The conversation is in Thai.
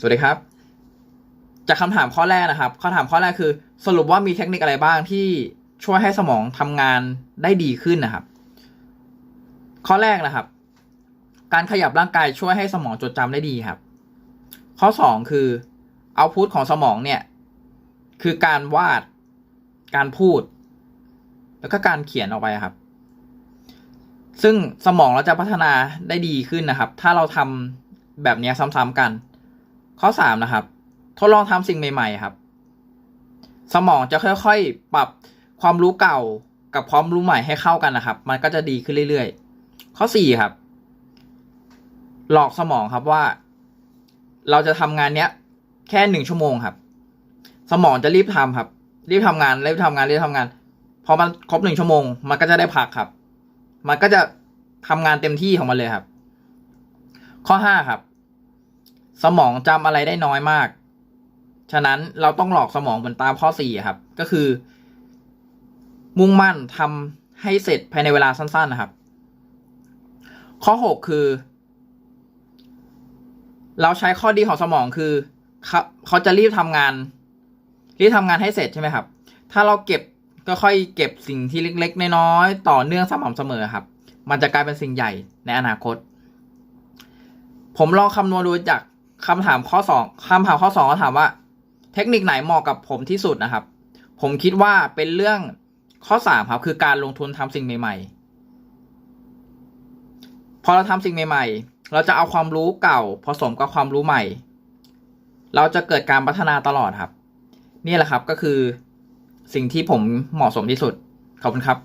สวัสดีครับ จากคำถามข้อแรกนะครับคำถามข้อแรกคือ สรุปว่ามีเทคนิคอะไรบ้างที่ช่วยให้สมองทำงานได้ดีขึ้นนะครับ ข้อแรกนะครับ การขยับร่างกายช่วยให้สมองจดจำได้ดีครับ ข้อสองคือเอาพุทของสมองเนี่ย คือการวาด การพูด แล้วก็การเขียนออกไปครับ ซึ่งสมองเราจะพัฒนาได้ดีขึ้นนะครับ ถ้าเราทำแบบนี้ซ้ำๆกัน ข้อสามนะครับ ทดลองทำสิ่งใหม่ๆครับ สมองจะค่อยๆ ปรับความรู้เก่ากับความรู้ใหม่ให้เข้ากันนะครับ มันก็จะดีขึ้นเรื่อยๆ ข้อสี่ครับ หลอกสมองครับว่า เราจะทำงานเนี้ย แค่หนึ่งชั่วโมงครับ สมองจะรีบทำครับ รีบทำงานรีบทำงานรีบทำงานพอมันครบหนึ่งชั่วโมง มันก็จะได้พักครับ มันก็จะทำงานเต็มที่ของมันเลยครับ ข้อห้าครับ สมองจำอะไรได้น้อยมาก ฉะนั้นเราต้องหลอกสมองเหมือนตามข้อสี่ครับ ก็คือ มุ่งมั่นทำให้เสร็จภายในเวลาสั้น ๆ นะครับ ข้อหกคือ เราใช้ข้อดีของสมองคือเขาเขาจะรีบทำงาน รีบทำงานให้เสร็จใช่ไหมครับ ถ้าเราเก็บก็ค่อยเก็บสิ่งที่เล็ก ๆ น้อยๆต่อเนื่องสม่ำเสมอครับ มันจะกลายเป็นสิ่งใหญ่ในอนาคต ผมลองคำนวณดูจาก คำถามข้อสองคำถามข้อสองก็ถามว่า เทคนิคไหนเหมาะกับผมที่สุดนะครับ ผมคิดว่าเป็นเรื่องข้อสามครับ คือการลงทุนทำสิ่งใหม่ ๆ พอเราทำสิ่งใหม่ ๆ เราจะเอาความรู้เก่าผสมกับความรู้ใหม่ เราจะเกิดการพัฒนาตลอดครับ นี่แหละครับก็คือสิ่งที่ผมเหมาะสมที่สุด ขอบคุณครับ